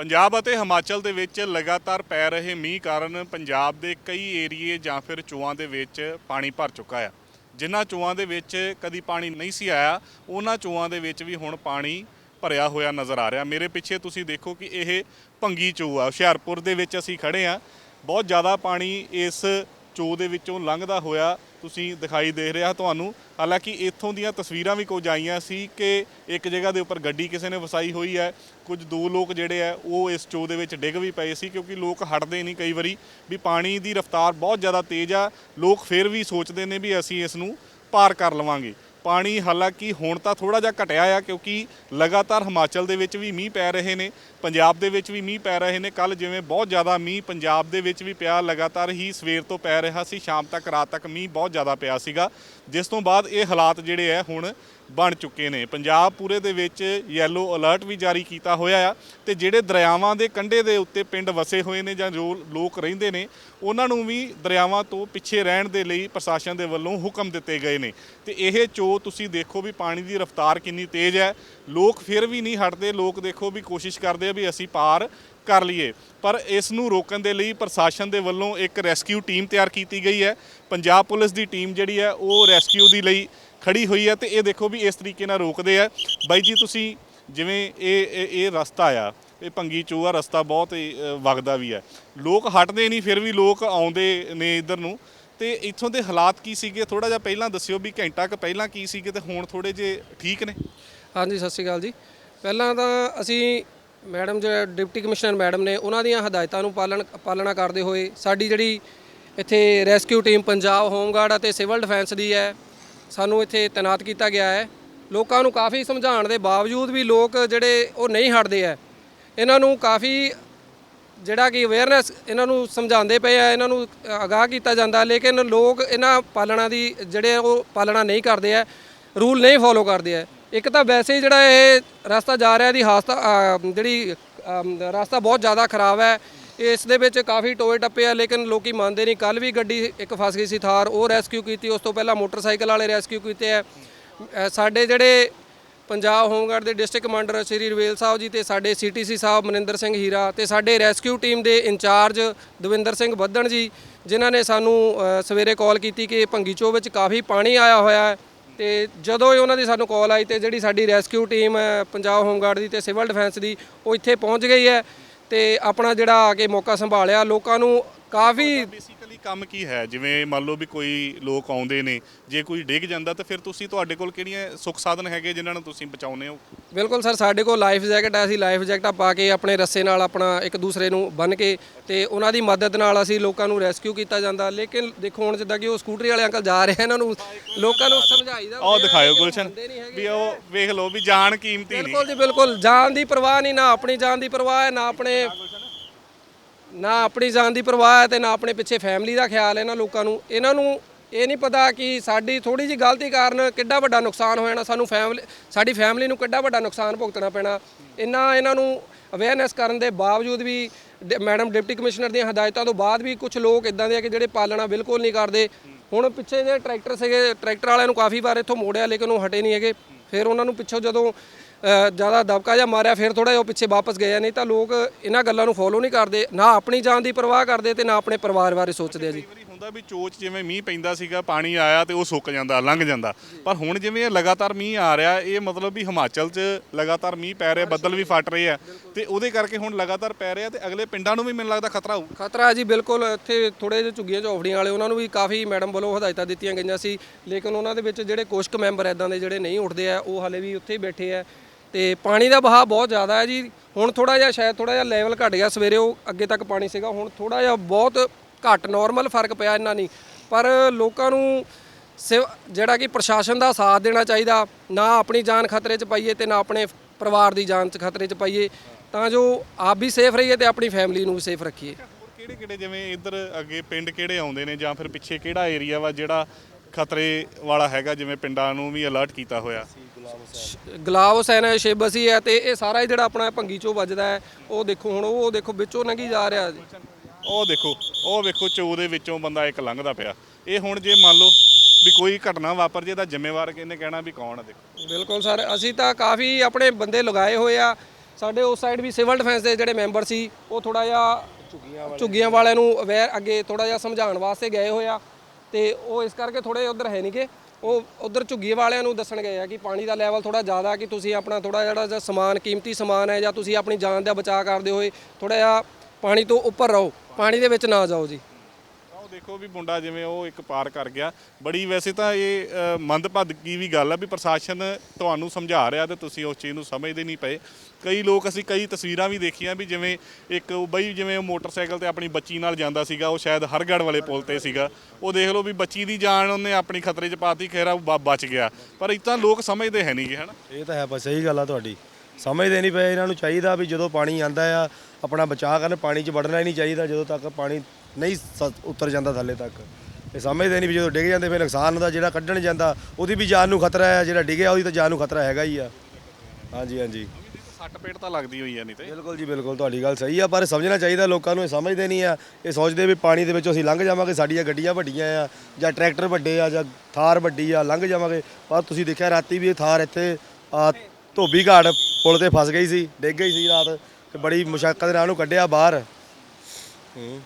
ਪੰਜਾਬ ਅਤੇ ਹਿਮਾਚਲ ਦੇ ਵਿੱਚ ਲਗਾਤਾਰ ਪੈ ਰਹੇ ਮੀਂਹ ਕਾਰਨ ਪੰਜਾਬ ਦੇ ਕਈ ਏਰੀਏ ਜਾਂ ਫਿਰ ਚੋਆਂ ਦੇ ਵਿੱਚ ਪਾਣੀ ਭਰ ਚੁੱਕਾ ਆ। ਜਿਨ੍ਹਾਂ ਚੂਆਂ ਦੇ ਵਿੱਚ ਕਦੀ ਪਾਣੀ ਨਹੀਂ ਸੀ ਆਇਆ, ਉਹਨਾਂ ਚੂਆਂ ਦੇ ਵਿੱਚ ਵੀ ਹੁਣ ਪਾਣੀ ਭਰਿਆ ਹੋਇਆ ਨਜ਼ਰ ਆ ਰਿਹਾ। ਮੇਰੇ ਪਿੱਛੇ ਤੁਸੀਂ ਦੇਖੋ ਕਿ ਇਹ ਭੰਗੀ ਚੋ ਆ। ਹੁਸ਼ਿਆਰਪੁਰ ਦੇ ਵਿੱਚ ਅਸੀਂ ਖੜੇ ਆ ਬਹੁਤ ਜ਼ਿਆਦਾ ਪਾਣੀ ਇਸ ਚੋ ਦੇ ਵਿੱਚੋਂ ਲੰਘਦਾ ਹੋਇਆ ਤੁਸੀਂ ਦਿਖਾਈ ਦੇ ਰਿਹਾ ਤੁਹਾਨੂੰ। ਹਾਲਾਂਕਿ ਇੱਥੋਂ ਦੀਆਂ ਤਸਵੀਰਾਂ ਵੀ ਕੁਝ ਆਈਆਂ ਸੀ ਕਿ ਇੱਕ ਜਗ੍ਹਾ ਦੇ ਉੱਪਰ ਗੱਡੀ ਕਿਸੇ ਨੇ ਵਸਾਈ ਹੋਈ ਹੈ। ਕੁਝ ਦੋ ਲੋਕ ਜਿਹੜੇ ਆ ਉਹ ਇਸ ਚੋ ਦੇ ਵਿੱਚ ਡਿੱਗ ਵੀ ਪਏ ਸੀ ਕਿਉਂਕਿ ਲੋਕ ਹਟਦੇ ਨਹੀਂ ਕਈ ਵਾਰੀ ਵੀ ਪਾਣੀ ਦੀ ਰਫ਼ਤਾਰ ਬਹੁਤ ਜ਼ਿਆਦਾ ਤੇਜ਼ ਆ। ਲੋਕ ਫਿਰ ਵੀ ਸੋਚਦੇ ਨੇ ਵੀ ਅਸੀਂ ਇਸ ਨੂੰ ਪਾਰ ਕਰ ਲਵਾਂਗੇ। ਪਾਣੀ ਹਾਲਾਂਕਿ ਹੁਣ ਤਾਂ ਥੋੜਾ ਜਿਹਾ ਘਟਿਆ ਆ ਕਿਉਂਕਿ ਲਗਾਤਾਰ ਹਿਮਾਚਲ ਦੇ ਵਿੱਚ ਵੀ ਮੀਂਹ ਪੈ ਰਹੇ ਨੇ, ਪੰਜਾਬ ਦੇ ਵਿੱਚ ਵੀ ਮੀਂਹ ਪੈ ਰਹੇ ਨੇ। ਕੱਲ ਜਿਵੇਂ ਬਹੁਤ ਜ਼ਿਆਦਾ ਮੀਂਹ ਪੰਜਾਬ ਦੇ ਵਿੱਚ ਵੀ ਪਿਆ, ਲਗਾਤਾਰ ਹੀ ਸਵੇਰ ਤੋਂ ਪੈ ਰਿਹਾ ਸੀ, ਸ਼ਾਮ ਤੱਕ, ਰਾਤ ਤੱਕ ਮੀਂਹ ਬਹੁਤ ਜ਼ਿਆਦਾ ਪਿਆ ਸੀਗਾ। ਜਿਸ ਤੋਂ ਬਾਅਦ ਇਹ ਹਾਲਾਤ ਜਿਹੜੇ ਆ ਹੁਣ ਬਣ ਚੁੱਕੇ ਨੇ। ਪੰਜਾਬ ਪੂਰੇ ਦੇ ਵਿੱਚ ਯੈਲੋ ਅਲਰਟ ਵੀ ਜਾਰੀ ਕੀਤਾ ਹੋਇਆ ਆ ਤੇ ਜਿਹੜੇ ਦਰਿਆਵਾਂ ਦੇ ਕੰਢੇ ਦੇ ਉੱਤੇ ਪਿੰਡ ਵਸੇ ਹੋਏ ਨੇ ਜਾਂ ਜੋ ਲੋਕ ਰਹਿੰਦੇ ਨੇ, ਉਹਨਾਂ ਨੂੰ ਵੀ ਦਰਿਆਵਾਂ ਤੋਂ ਪਿੱਛੇ ਰਹਿਣ ਦੇ ਲਈ ਪ੍ਰਸ਼ਾਸਨ ਦੇ ਵੱਲੋਂ ਹੁਕਮ ਦਿੱਤੇ ਗਏ ਨੇ। ਤੇ ਇਹ ਚੋ ਤੁਸੀਂ ਦੇਖੋ ਵੀ ਪਾਣੀ ਦੀ ਰਫ਼ਤਾਰ ਕਿੰਨੀ ਤੇਜ਼ ਹੈ। ਲੋਕ ਫਿਰ ਵੀ ਨਹੀਂ ਹਟਦੇ, ਲੋਕ ਦੇਖੋ ਵੀ ਕੋਸ਼ਿਸ਼ ਕਰਦੇ ਆ ਵੀ ਅਸੀਂ ਪਾਰ ਕਰ ਲਈਏ। ਪਰ ਇਸ ਨੂੰ ਰੋਕਣ ਦੇ ਲਈ ਪ੍ਰਸ਼ਾਸਨ ਦੇ ਵੱਲੋਂ ਇੱਕ ਰੈਸਕਿਊ ਟੀਮ ਤਿਆਰ ਕੀਤੀ ਗਈ ਹੈ। ਪੰਜਾਬ ਪੁਲਿਸ ਦੀ ਟੀਮ ਜਿਹੜੀ ਹੈ ਉਹ ਰੈਸਕਿਊ ਦੀ ਲਈ ਖੜੀ ਹੋਈ ਹੈ ਤੇ ਇਹ ਦੇਖੋ ਵੀ ਇਸ ਤਰੀਕੇ ਨਾਲ ਰੋਕਦੇ ਆ ਬਾਈ ਜੀ ਤੁਸੀਂ ਜਿਵੇਂ ਇਹ ਇਹ ਇਹ ਰਸਤਾ ਆ ਇਹ ਭੰਗੀ ਚੋਆ ਰਸਤਾ ਬਹੁਤ ਹੀ, ਅ, ਵਗਦਾ ਵੀ ਹੈ। ਲੋਕ ਹਟਦੇ ਨਹੀਂ ਫਿਰ ਵੀ ਲੋਕ ਆਉਂਦੇ ਨੇ ਇੱਧਰ ਨੂੰ। ਤੇ ਇੱਥੋਂ ਦੇ ਹਾਲਾਤ ਕੀ ਸੀਗੇ? ਥੋੜਾ ਜਿਹਾ ਪਹਿਲਾਂ ਦੱਸਿਓ ਵੀ ਘੰਟਾ ਕੁ ਪਹਿਲਾਂ ਕੀ ਸੀਗੇ ਤੇ ਹੁਣ ਥੋੜੇ ਜੇ ਠੀਕ ਨੇ? ਹਾਂਜੀ ਸਤਿ ਸ਼੍ਰੀ ਅਕਾਲ ਜੀ। ਪਹਿਲਾਂ ਤਾਂ ਅਸੀਂ ਮੈਡਮ ਜਿਹੜੇ ਡਿਪਟੀ ਕਮਿਸ਼ਨਰ ਮੈਡਮ ਨੇ, ਉਹਨਾਂ ਦੀਆਂ ਹਦਾਇਤਾਂ ਨੂੰ ਪਾਲਣ, ਪਾਲਣਾ ਕਰਦੇ ਹੋਏ ਸਾਡੀ ਜਿਹੜੀ ਇੱਥੇ rescue team Punjab home guard ਅਤੇ ਸਿਵਲ ਡਿਫੈਂਸ ਦੀ ਹੈ, ਸਾਨੂੰ ਇੱਥੇ ਤਾਇਨਾਤ ਕੀਤਾ ਗਿਆ ਹੈ। ਲੋਕਾਂ ਨੂੰ ਕਾਫੀ ਸਮਝਾਉਣ ਦੇ ਬਾਵਜੂਦ ਵੀ ਲੋਕ ਜਿਹੜੇ ਉਹ ਨਹੀਂ ਹਟਦੇ ਹੈ। ਇਹਨਾਂ ਨੂੰ ਕਾਫੀ ਜਿਹੜਾ ਕਿ ਅਵੇਅਰਨੈਸ ਇਹਨਾਂ ਨੂੰ ਸਮਝਾਉਂਦੇ ਪਏ ਆ ਇਹਨਾਂ ਨੂੰ ਅਗਾਹ ਕੀਤਾ ਜਾਂਦਾ, ਲੇਕਿਨ ਲੋਕ ਇਹਨਾਂ ਪਾਲਣਾ ਦੀ, ਜਿਹੜੇ ਉਹ ਪਾਲਣਾ ਨਹੀਂ ਕਰਦੇ ਆ ਰੂਲ ਨਹੀਂ ਫੋਲੋ ਕਰਦੇ ਆ ਇੱਕ ਤਾਂ ਵੈਸੇ ਹੀ ਜਿਹੜਾ ਇਹ ਰਸਤਾ ਜਾ ਰਿਹਾ ਦੀ ਹਾਸਤਾ ਜਿਹੜੀ ਰਸਤਾ ਬਹੁਤ ਜ਼ਿਆਦਾ ਖਰਾਬ ਹੈ। ਇਸ ਦੇ ਵਿੱਚ ਕਾਫੀ ਟੋਏ ਟੱਪੇ ਆ, ਲੇਕਿਨ ਲੋਕੀ ਮੰਨਦੇ ਨਹੀਂ। ਕੱਲ ਵੀ ਗੱਡੀ ਇੱਕ ਫਸ ਗਈ ਸੀ ਥਾਰ, ਉਹ ਰੈਸਕਿਊ ਕੀਤੀ, ਉਸ ਤੋਂ ਪਹਿਲਾਂ ਮੋਟਰਸਾਈਕਲ ਵਾਲੇ ਰੈਸਕਿਊ ਕੀਤੇ ਆ। ਸਾਡੇ ਜਿਹੜੇ ਪੰਜਾਬ ਹੋਮਗਾਰਡ ਦੇ ਡਿਸਟ੍ਰਿਕਟ ਕਮਾਂਡਰ ਸ਼੍ਰੀ ਰਵੇਲ ਸਾਹਿਬ ਜੀ ਤੇ ਸਾਡੇ ਸੀਟੀਸੀ ਸਾਹਿਬ ਮਨਿੰਦਰ ਸਿੰਘ ਹੀਰਾ ਤੇ ਸਾਡੇ ਰੈਸਕਿਊ ਟੀਮ ਦੇ ਇੰਚਾਰਜ ਦਵਿੰਦਰ ਸਿੰਘ ਬੱਦਣ ਜੀ, ਜਿਨ੍ਹਾਂ ਨੇ ਸਾਨੂੰ ਸਵੇਰੇ ਕਾਲ ਕੀਤੀ ਕਿ ਭੰਗੀ ਚੋ ਵਿੱਚ ਕਾਫੀ ਪਾਣੀ ਆਇਆ ਹੋਇਆ ਹੈ। ਤੇ ਜਦੋਂ ਹੀ ਉਹਨਾਂ ਦੀ ਸਾਨੂੰ ਕਾਲ ਆਈ ਤੇ ਜਿਹੜੀ ਸਾਡੀ rescue team Punjab home guard ਦੀ ਤੇ ਸਿਵਲ ਡਿਫੈਂਸ ਦੀ, ਉਹ ਇੱਥੇ ਪਹੁੰਚ ਗਈ ਹੈ ਤੇ ਆਪਣਾ ਜਿਹੜਾ ਆ ਕੇ ਮੌਕਾ ਸੰਭਾਲਿਆ। ਲੋਕਾਂ ਨੂੰ ਕਾਫੀ ਬੇਸਿਕਲੀ ਕੰਮ ਕੀ ਹੈ? ਜਿਵੇਂ ਮੰਨ ਲਓ ਵੀ ਕੋਈ ਲੋਕ ਆਉਂਦੇ ਨੇ ਜੇ ਕੋਈ ਡਿੱਗ ਜਾਂਦਾ ਤਾਂ ਫਿਰ ਤੁਸੀਂ ਤੁਹਾਡੇ ਕੋਲ ਕਿਹੜੀਆਂ ਸੁੱਖ ਸਾਧਨ ਹੈਗੇ ਜਿਨ੍ਹਾਂ ਨੂੰ ਤੁਸੀਂ ਬਚਾਉਂਦੇ ਹੋ? ਬਿਲਕੁਲ ਸਰ ਸਾਡੇ ਕੋਲ ਲਾਈਫ ਜੈਕਟ ਹੈ ਅਸੀਂ ਲਾਈਫ ਜੈਕਟਾਂ ਪਾ ਕੇ ਆਪਣੇ ਰੱਸੇ ਨਾਲ ਆਪਣਾ ਇੱਕ ਦੂਸਰੇ ਨੂੰ ਬੰਨ ਕੇ ਤੇ ਉਹਨਾਂ ਦੀ ਮਦਦ ਨਾਲ ਅਸੀਂ ਲੋਕਾਂ ਨੂੰ ਰੈਸਕਿਊ ਕੀਤਾ ਜਾਂਦਾ। ਲੇਕਿਨ ਦੇਖੋ ਹੁਣ ਜਿੱਦਾਂ ਕਿ ਉਹ ਸਕੂਟਰੀ ਵਾਲੇ ਅੰਕਲ ਜਾ ਰਹੇ ਇਹਨਾਂ ਨੂੰ ਲੋਕਾਂ ਨੂੰ ਸਮਝਾਈਦਾ ਆਹ ਦਿਖਾਇਓ ਗੁਲਸ਼ਨ। ਵੀ ਉਹ ਵੇਖ ਲਓ ਵੀ ਜਾਨ ਕੀਮਤੀ ਨਹੀਂ। ਬਿਲਕੁਲ ਜੀ ਬਿਲਕੁਲ। ਜਾਨ ਦੀ ਪਰਵਾਹ ਨਹੀਂ ਨਾ ਆਪਣੀ ਜਾਨ ਦੀ ਪਰਵਾਹ ਹੈ ਨਾ ਆਪਣੇ ਨਾ ਆਪਣੀ ਜਾਨ ਦੀ ਪਰਵਾਹ ਹੈ ਤੇ ਨਾ ਆਪਣੇ ਪਿੱਛੇ ਫੈਮਿਲੀ ਦਾ ਖਿਆਲ ਹੈ ਇਹਨਾਂ ਲੋਕਾਂ ਨੂੰ। ਇਹਨਾਂ ਨੂੰ ਇਹ ਨਹੀਂ ਪਤਾ ਕਿ ਸਾਡੀ ਥੋੜੀ ਜੀ ਗਲਤੀ ਕਾਰਨ ਕਿੱਡਾ ਵੱਡਾ ਨੁਕਸਾਨ ਹੋ ਜਾਣਾ, ਸਾਨੂੰ ਫੈਮਿਲੀ ਸਾਡੀ ਫੈਮਿਲੀ ਨੂੰ ਕਿੱਡਾ ਵੱਡਾ ਨੁਕਸਾਨ ਭੁਗਤਣਾ ਪੈਣਾ। ਇੰਨਾ ਇਹਨਾਂ ਨੂੰ ਅਵੇਅਰਨੈਸ ਕਰਨ ਦੇ ਬਾਵਜੂਦ ਵੀ ਡ- ਮੈਡਮ ਡਿਪਟੀ ਕਮਿਸ਼ਨਰ ਦੀਆਂ ਹਦਾਇਤਾਂ ਤੋਂ ਬਾਅਦ ਵੀ ਕੁਝ ਲੋਕ ਇਦਾਂ ਦੇ ਆ ਕਿ ਜਿਹੜੇ ਪਾਲਣਾ ਬਿਲਕੁਲ ਨਹੀਂ ਕਰਦੇ। ਹੁਣ ਪਿੱਛੇ ਜੇ ਟਰੈਕਟਰ ਸੀਗੇ, ਟਰੈਕਟਰ ਵਾਲਿਆਂ ਨੂੰ ਕਾਫੀ ਵਾਰ ਇੱਥੋਂ ਮੋੜਿਆ ਲੇਕਿਨ ਉਹ ਹਟੇ ਨਹੀਂ ਹੈਗੇ। ਫਿਰ ਉਹਨਾਂ ਨੂੰ ਪਿੱਛੋਂ ਜਦੋਂ ਜ਼ਿਆਦਾ ਦਬਕਾ ਜਾਂ ਮਾਰਿਆ ਫਿਰ ਥੋੜਾ ਜਿਹਾ ਪਿੱਛੇ ਵਾਪਸ ਗਏ ਨਹੀਂ ਤਾਂ ਲੋਕ ਇਹਨਾਂ ਗੱਲਾਂ ਨੂੰ ਫੋਲੋ ਨਹੀਂ ਕਰਦੇ ਨਾ ਆਪਣੀ ਜਾਨ ਦੀ ਪਰਵਾਹ ਕਰਦੇ ਤੇ ਨਾ ਆਪਣੇ ਪਰਿਵਾਰ ਬਾਰੇ ਸੋਚਦੇ ਆ ਜੀ। ਹੁੰਦਾ ਵੀ ਚੋਚ ਜਿਵੇਂ ਮੀਂਹ ਪੈਂਦਾ ਸੀਗਾ ਪਾਣੀ ਆਇਆ ਤੇ ਉਹ ਸੁੱਕ ਜਾਂਦਾ ਲੰਘ ਜਾਂਦਾ। ਪਰ ਹੁਣ ਜਿਵੇਂ ਇਹ ਲਗਾਤਾਰ ਮੀਂਹ ਆ ਰਿਹਾ ਇਹ ਮਤਲਬ ਵੀ ਹਿਮਾਚਲ 'ਚ ਲਗਾਤਾਰ ਮੀਂਹ ਪੈ ਰਿਹਾ ਬੱਦਲ ਵੀ ਫਟ ਰਹੇ ਆ। ਤੇ ਉਹਦੇ ਕਰਕੇ ਹੁਣ ਲਗਾਤਾਰ ਪੈ ਰਿਹਾ ਤੇ ਅਗਲੇ ਪਿੰਡਾਂ ਨੂੰ ਵੀ ਮੈਨੂੰ ਲੱਗਦਾ ਖਤਰਾ ਹੋਊ। ਖਤਰਾ ਹੈ ਜੀ ਬਿਲਕੁਲ ਇੱਥੇ ਥੋੜੇ ਜਿਹੇ ਝੁੱਗੀਆਂ ਝੌਫੜੀਆਂ ਵਾਲੇ ਉਹਨਾਂ ਨੂੰ ਵੀ ਕਾਫੀ ਮੈਡਮ ਵੱਲੋਂ ਹਦਾਇਤਾਂ ਦਿੱਤੀਆਂ ਗਈਆਂ ਸੀ। ਲੇਕਿਨ ਉਹਨਾਂ ਦੇ ਵਿੱਚ ਜਿਹੜੇ ਕੁਝ ਕੁ ਮੈਂਬਰ ਐਦਾਂ ਦੇ ਜਿਹੜੇ ਨਹੀਂ ਉੱਠਦੇ ਆ ਉਹ ਹਾਲੇ ਵੀ ਉੱਥੇ ਹੀ ਬੈਠੇ ਆ। ਤੇ ਪਾਣੀ ਦਾ ਵਹਾਅ ਬਹੁਤ ਜ਼ਿਆਦਾ ਹੈ ਜੀ। ਹੁਣ ਥੋੜਾ ਜਿਹਾ ਸ਼ਾਇਦ ਥੋੜਾ ਜਿਹਾ ਲੈਵਲ ਘਟ ਗਿਆ। ਸਵੇਰੇ ਉਹ ਅੱਗੇ ਤੱਕ ਪਾਣੀ ਸੀਗਾ। ਹੁਣ ਥੋੜਾ ਜਿਹਾ ਬਹੁਤ ਘੱਟ ਨਾਰਮਲ ਫ਼ਰਕ ਪਿਆ ਇੰਨਾ ਨਹੀਂ ਪਰ ਲੋਕਾਂ ਨੂੰ ਸਿਵ, ਜਿਹੜਾ ਕਿ ਪ੍ਰਸ਼ਾਸਨ ਦਾ ਸਾਥ ਦੇਣਾ ਚਾਹੀਦਾ। ਨਾ ਆਪਣੀ ਜਾਨ ਖਤਰੇ 'ਚ ਪਾਈਏ ਤੇ ਨਾ ਆਪਣੇ ਪਰਿਵਾਰ ਦੀ ਜਾਨ 'ਚ ਖਤਰੇ 'ਚ ਪਾਈਏ। ਤਾਂ ਜੋ ਆਪ ਵੀ ਸੇਫ ਰਹੀਏ ਤੇ ਆਪਣੀ ਫੈਮਿਲੀ ਨੂੰ ਵੀ ਸੇਫ ਰੱਖੀਏ। ਕਿਹੜੇ ਕਿਹੜੇ ਜਿਵੇਂ ਇੱਧਰ ਅੱਗੇ ਪਿੰਡ ਕਿਹੜੇ ਆਉਂਦੇ ਨੇ ਜਾਂ ਫਿਰ ਪਿੱਛੇ ਕਿਹੜਾ ਏਰੀਆ ਵਾ ਜਿਹੜਾ ਖਤਰੇ ਵਾਲਾ ਹੈਗਾ? ਜਿਵੇਂ ਪਿੰਡਾਂ ਨੂੰ ਵੀ ਅਲਰਟ ਕੀਤਾ ਹੋਇਆ। ਗੁਲਾਬ ਹੁਸੈਨ ਹੈ ਸ਼ੇਬਸੀ ਹੈ ਤੇ ਇਹ ਸਾਰਾ ਹੀ ਜਿਹੜਾ ਆਪਣਾ ਭੰਗੀ ਚੋਂ ਵੱਜਦਾ ਹੈ ਉਹ ਦੇਖੋ ਹੁਣ ਉਹ ਦੇਖੋ ਵਿੱਚੋਂ ਲੰਘੀ ਜਾ ਰਿਹਾ ਜੀ। ਉਹ ਦੇਖੋ ਉਹ ਵੇਖੋ ਚੋ ਦੇ ਵਿੱਚੋਂ ਬੰਦਾ ਇੱਕ ਲੰਘਦਾ ਪਿਆ। ਇਹ ਹੁਣ ਜੇ ਮੰਨ ਲਓ ਵੀ ਕੋਈ ਘਟਨਾ ਵਾਪਰ ਜੇ ਤਾਂ ਜ਼ਿੰਮੇਵਾਰ ਕਿਹਨੇ ਕਹਿਣਾ ਵੀ ਕੌਣ ਆ ਦੇਖੋ। ਬਿਲਕੁਲ ਸਰ ਅਸੀਂ ਤਾਂ ਕਾਫੀ ਆਪਣੇ ਬੰਦੇ ਲਗਾਏ ਹੋਏ ਆ। ਸਾਡੇ ਉਸ ਸਾਈਡ ਵੀ ਸਿਵਲ ਡਿਫੈਂਸ ਦੇ ਜਿਹੜੇ ਮੈਂਬਰ ਸੀ ਉਹ ਥੋੜਾ ਜਿਹਾ ਝੁੱਗੀਆਂ ਵਾਲਿਆਂ ਨੂੰ ਅਵੇਅਰ ਅੱਗੇ ਥੋੜਾ ਜਿਹਾ ਸਮਝਾਉਣ ਵਾਸਤੇ ਗਏ ਹੋਏ ਆ। ਤੇ ਉਹ ਇਸ ਕਰਕੇ ਥੋੜੇ ਉਧਰ ਹੈ ਨਹੀਂਗੇ ਉਹ ਉਧਰ ਝੁੱਗੀ ਵਾਲਿਆਂ ਨੂੰ ਦੱਸਣ ਗਏ ਆ ਕਿ ਪਾਣੀ ਦਾ ਲੈਵਲ ਥੋੜਾ ਜ਼ਿਆਦਾ ਕਿ ਤੁਸੀਂ ਆਪਣਾ ਥੋੜਾ ਜਿਹੜਾ ਜਿਹਾ ਸਮਾਨ, ਕੀਮਤੀ ਸਮਾਨ ਹੈ ਜਾਂ ਤੁਸੀਂ ਆਪਣੀ ਜਾਨ ਦਾ ਬਚਾਅ ਕਰਦੇ ਹੋਏ ਥੋੜਾ ਜਿਹਾ ਪਾਣੀ ਤੋਂ ਉੱਪਰ ਰਹੋ। ਪਾਣੀ ਦੇ ਵਿੱਚ ਨਾ ਜਾਓ ਜੀ। ਦੇਖੋ ਵੀ ਮੁੰਡਾ ਜਿਵੇਂ ਉਹ ਇੱਕ ਪਾਰ ਕਰ ਗਿਆ। ਬੜੀ ਵੈਸੇ ਤਾਂ ਇਹ ਅ, ਮੰਦਭਾਗੀ ਵੀ ਗੱਲ ਆ ਵੀ ਪ੍ਰਸ਼ਾਸਨ ਤੁਹਾਨੂੰ ਸਮਝਾ ਰਿਹਾ ਤੇ ਤੁਸੀਂ ਉਸ ਚੀਜ਼ ਨੂੰ ਸਮਝਦੇ ਨਹੀਂ ਪਏ। ਕਈ ਲੋਕ ਅਸੀਂ ਕਈ ਤਸਵੀਰਾਂ ਵੀ ਦੇਖੀਆਂ ਵੀ ਜਿਵੇਂ ਇੱਕ ਉਹ ਬਈ ਜਿਵੇਂ ਉਹ ਮੋਟਰਸਾਈਕਲ ਤੇ ਆਪਣੀ ਬੱਚੀ ਨਾਲ ਜਾਂਦਾ ਸੀਗਾ ਉਹ ਸ਼ਾਇਦ ਹਰਗੜ੍ਹ ਵਾਲੇ ਪੁਲ ਤੇ ਸੀਗਾ। ਉਹ ਦੇਖ ਲਓ ਵੀ ਬੱਚੀ ਦੀ ਜਾਨ ਉਹਨੇ ਆਪਣੀ ਖਤਰੇ 'ਚ ਪਾਤੀ ਖੈਰਾ ਉਹ ਬ- ਬਚ ਗਿਆ। ਪਰ ਇਤਾਂ ਲੋਕ ਸਮਝਦੇ ਹੈ ਨਹੀਂਗੇ ਹਨਾ? ਇਹ ਤਾਂ ਹੈ ਬਸ ਸਹੀ ਗੱਲ ਆ ਤੁਹਾਡੀ। ਸਮਝਦੇ ਨਹੀਂ ਪਏ ਇਹਨਾਂ ਨੂੰ ਚਾਹੀਦਾ ਵੀ ਜਦੋਂ ਪਾਣੀ ਆਂਦਾ ਆ ਆਪਣਾ ਬਚਾਅ ਕਰਨ ਪਾਣੀ 'ਚ ਵੜਨਾ ਹੀ ਨਹੀਂ ਚਾਹੀਦਾ ਜਦੋਂ ਤੱਕ ਪਾਣੀ ਨਹੀਂ ਸ- ਉਤਰ ਜਾਂਦਾ ਥੱਲੇ ਤੱਕ। ਇਹ ਸਮਝਦੇ ਨਹੀਂ ਵੀ ਜਦੋਂ ਡਿੱਗ ਜਾਂਦੇ ਫਿਰ ਨੁਕਸਾਨ ਹੁੰਦਾ ਜਿਹੜਾ ਕੱਢਣ ਜਾਂਦਾ ਉਹਦੀ ਵੀ ਜਾਨ ਨੂੰ ਖਤਰਾ ਹੈ ਜਿਹੜਾ ਡਿੱਗਿਆ ਉਹਦੀ ਤਾਂ ਜਾਨ ਨੂੰ ਖਤਰਾ ਹੈਗਾ ਹੀ ਆ। ਹਾਂਜੀ ਹਾਂਜੀ। ਸੱਟ ਪੇਟ ਤਾਂ ਲੱਗਦੀ ਹੋਈ ਆ ਨਹੀਂ ਤੇ। ਬਿਲਕੁਲ ਜੀ ਬਿਲਕੁਲ ਤੁਹਾਡੀ ਗੱਲ ਸਹੀ ਆ ਪਰ ਸਮਝਣਾ ਚਾਹੀਦਾ ਲੋਕਾਂ ਨੂੰ ਇਹ ਸਮਝਦੇ ਨਹੀਂ ਆ। ਇਹ ਸੋਚਦੇ ਵੀ ਪਾਣੀ ਦੇ ਵਿੱਚੋਂ ਅਸੀਂ ਲੰਘ ਜਾਵਾਂਗੇ ਸਾਡੀਆਂ ਗੱਡੀਆਂ ਵੱਡੀਆਂ ਆ ਜਾਂ ਟਰੈਕਟਰ ਵੱਡੇ ਆ ਜਾਂ ਥਾਰ ਵੱਡੀ ਆ ਲੰਘ ਜਾਵਾਂਗੇ। ਪਰ ਤੁਸੀਂ ਦੇਖਿਆ ਰਾਤੀ ਵੀ ਇਹ ਥਾਰ ਇੱਥੇ ਆ ਧੋਬੀ ਘਾਟ ਪੁਲ ਤੇ ਫਸ ਗਈ ਸੀ ਡਿੱਗ ਗਈ ਸੀ ਰਾਤ ਤੇ ਬੜੀ ਮੁਸ਼ਕਲ ਨਾਲ ਉਹਨੂੰ ਕੱਢਿਆ ਬਾਹਰ। ਹੂੰ।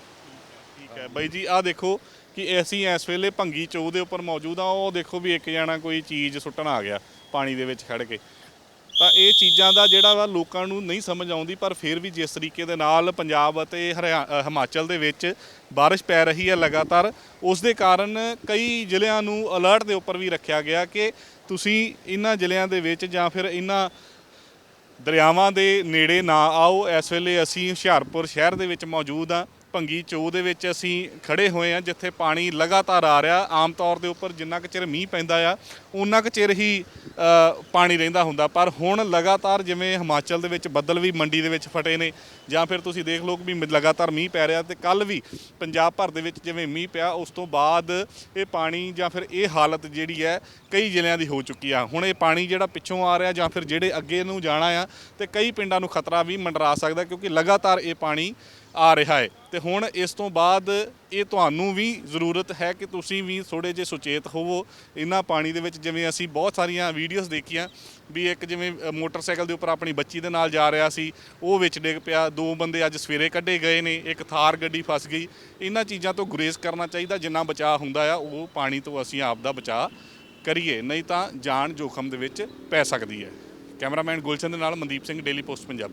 ਠੀਕ ਹੈ। ਬਾਈ ਜੀ, ਆਹ ਦੇਖੋ ਕਿ ਅਸੀਂ ਇਸ ਵੇਲੇ ਭੰਗੀ ਚੌ ਦੇ ਉੱਪਰ ਮੌਜੂਦ ਆ ਉਹ ਦੇਖੋ ਵੀ ਇੱਕ ਜਣਾ ਕੋਈ ਚੀਜ਼ ਸੁੱਟਣ ਆ ਗਿਆ ਪਾਣੀ ਦੇ ਵਿੱਚ ਖੜ ਕੇ। ਤਾਂ ਇਹ ਚੀਜ਼ਾਂ ਦਾ ਜਿਹੜਾ ਵਾ ਲੋਕਾਂ ਨੂੰ ਨਹੀਂ ਸਮਝ ਆਉਂਦੀ, ਪਰ ਫਿਰ ਵੀ ਜਿਸ ਤਰੀਕੇ ਦੇ ਨਾਲ ਪੰਜਾਬ ਅਤੇ ਹਰਿਆ- ਹਿਮਾਚਲ ਦੇ ਵਿੱਚ ਬਾਰਿਸ਼ ਪੈ ਰਹੀ ਹੈ ਲਗਾਤਾਰ, ਉਸ ਦੇ ਕਾਰਨ ਕਈ ਜ਼ਿਲ੍ਹਿਆਂ ਨੂੰ ਅਲਰਟ ਦੇ ਉੱਪਰ ਵੀ ਰੱਖਿਆ ਗਿਆ ਕਿ ਤੁਸੀਂ ਇਹਨਾਂ ਜ਼ਿਲ੍ਹਿਆਂ ਦੇ ਵਿੱਚ ਜਾਂ ਫਿਰ ਇਹਨਾਂ ਦਰਿਆਵਾਂ ਦੇ ਨੇੜੇ ਨਾ ਆਓ। ਇਸ ਵੇਲੇ ਅਸੀਂ ਹੁਸ਼ਿਆਰਪੁਰ ਸ਼ਹਿਰ ਦੇ ਵਿੱਚ ਮੌਜੂਦ ਆ ਭੰਗੀ ਚੋ ਦੇ ਵਿੱਚ ਅਸੀਂ ਖੜੇ ਹੋਏ ਆ ਜਿੱਥੇ ਪਾਣੀ ਲਗਾਤਾਰ ਆ ਰਿਹਾ। ਆਮ ਤੌਰ ਦੇ ਉੱਪਰ ਜਿੰਨਾ ਕੁ ਚਿਰ ਮੀਂਹ ਪੈਂਦਾ ਆ ਉਨਾ ਕੁ ਚਿਰ ਹੀ ਪਾਣੀ ਰਹਿੰਦਾ ਹੁੰਦਾ। ਪਰ ਹੁਣ ਲਗਾਤਾਰ ਜਿਵੇਂ ਹਿਮਾਚਲ ਦੇ ਵਿੱਚ ਬੱਦਲ ਵੀ ਮੰਡੀ ਦੇ ਵਿੱਚ ਫਟੇ ਨੇ, ਜਾਂ ਫਿਰ ਤੁਸੀਂ ਦੇਖ ਲਓ ਵੀ ਲਗਾਤਾਰ ਮੀਂਹ ਪੈ ਰਿਹਾ ਤੇ ਕੱਲ ਵੀ ਪੰਜਾਬ ਭਰ ਦੇ ਵਿੱਚ ਜਿਵੇਂ ਮੀਂਹ ਪਿਆ, ਉਸ ਤੋਂ ਬਾਅਦ ਇਹ ਪਾਣੀ ਜਾਂ ਫਿਰ ਇਹ ਹਾਲਤ ਜਿਹੜੀ ਹੈ ਕਈ ਜ਼ਿਲ੍ਹਿਆਂ ਦੀ ਹੋ ਚੁੱਕੀ ਆ। ਹੁਣ ਇਹ ਪਾਣੀ ਜਿਹੜਾ ਪਿੱਛੋਂ ਆ ਰਿਹਾ ਜਾਂ ਫਿਰ ਜਿਹੜੇ ਅੱਗੇ ਨੂੰ ਜਾਣਾ ਆ, ਤੇ ਕਈ ਪਿੰਡਾਂ ਨੂੰ ਖਤਰਾ ਵੀ ਮੰਡਰਾ ਸਕਦਾ, ਕਿਉਂਕਿ ਲਗਾਤਾਰ ਇਹ ਪਾਣੀ ਆ ਰਿਹਾ ਹੈ। ਤੇ ਹੁਣ ਇਸ ਤੋਂ ਬਾਅਦ ਇਹ ਤੁਹਾਨੂੰ ਵੀ ਜ਼ਰੂਰਤ ਹੈ ਕਿ ਤੁਸੀਂ ਵੀ ਥੋੜੇ ਜਿਹਾ ਸੁਚੇਤ ਹੋਵੋ। ਇਹਨਾਂ ਪਾਣੀ ਦੇ ਵਿੱਚ ਜਿਵੇਂ ਅਸੀਂ ਬਹੁਤ ਸਾਰੀਆਂ ਵੀਡੀਓਜ਼ ਦੇਖੀਆਂ ਵੀ ਇੱਕ ਜਿਵੇਂ ਮੋਟਰਸਾਈਕਲ ਦੇ ਉੱਪਰ ਆਪਣੀ ਬੱਚੀ ਦੇ ਨਾਲ ਜਾ ਰਿਹਾ ਸੀ, ਉਹ ਵਿੱਚ ਡਿੱਗ ਪਿਆ, ਦੋ ਬੰਦੇ ਅੱਜ ਸਵੇਰੇ ਕੱਢੇ ਗਏ ਨੇ, ਇੱਕ ਥਾਰ ਗੱਡੀ ਫਸ ਗਈ। ਇਹਨਾਂ ਚੀਜ਼ਾਂ ਤੋਂ ਗੁਰੇਜ਼ ਕਰਨਾ ਚਾਹੀਦਾ, ਜਿੰਨਾ ਬਚਾਅ ਹੁੰਦਾ ਆ, ਉਹ ਪਾਣੀ ਤੋਂ ਅਸੀਂ ਆਪ ਦਾ ਬਚਾਅ ਕਰੀਏ, ਨਹੀਂ ਤਾਂ ਜਾਨ ਜੋਖਮ ਦੇ ਵਿੱਚ ਪੈ ਸਕਦੀ ਹੈ। ਕੈਮਰਾਮੈਨ ਗੁਲਸ਼ਨ ਦੇ ਨਾਲ ਮਨਦੀਪ ਸਿੰਘ, ਡੇਲੀ ਪੋਸਟ ਪੰਜਾਬੀ।